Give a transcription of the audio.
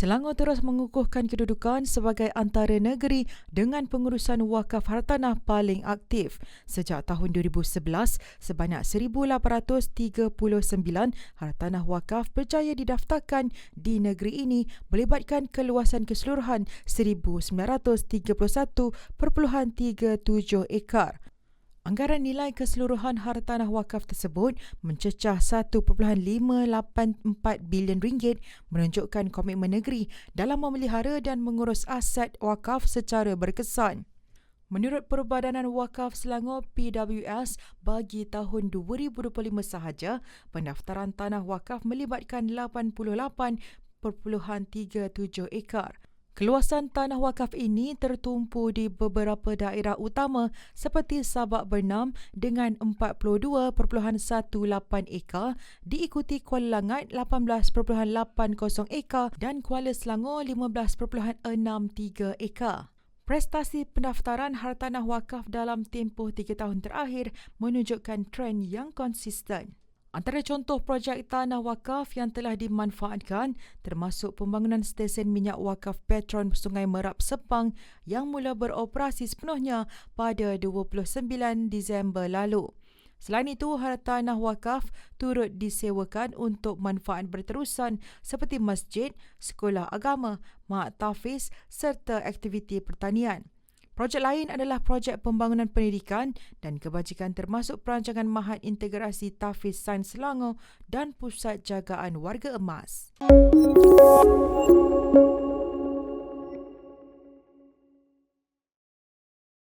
Selangor terus mengukuhkan kedudukan sebagai antara negeri dengan pengurusan wakaf hartanah paling aktif. Sejak tahun 2011, sebanyak 1,839 hartanah wakaf berjaya didaftarkan di negeri ini melibatkan keluasan keseluruhan 1,931.37 ekar. Anggaran nilai keseluruhan hartanah wakaf tersebut mencecah 1.584 bilion ringgit menunjukkan komitmen negeri dalam memelihara dan mengurus aset wakaf secara berkesan. Menurut Perbadanan Wakaf Selangor PWS, bagi tahun 2025 sahaja, pendaftaran tanah wakaf melibatkan 88.37 ekar. Keluasan tanah wakaf ini tertumpu di beberapa daerah utama seperti Sabak Bernam dengan 42.18 ekar, diikuti Kuala Langat 18.80 ekar dan Kuala Selangor 15.63 ekar. Prestasi pendaftaran hartanah wakaf dalam tempoh tiga tahun terakhir menunjukkan trend yang konsisten. Antara contoh projek tanah wakaf yang telah dimanfaatkan termasuk pembangunan stesen minyak wakaf Petron Sungai Merap Sepang yang mula beroperasi sepenuhnya pada 29 Disember lalu. Selain itu, harta tanah wakaf turut disewakan untuk manfaat berterusan seperti masjid, sekolah agama, mak tafiz serta aktiviti pertanian. Projek lain adalah projek pembangunan pendidikan dan kebajikan termasuk perancangan Mahat Integrasi Tafiz Sains Selangor dan Pusat Jagaan Warga Emas.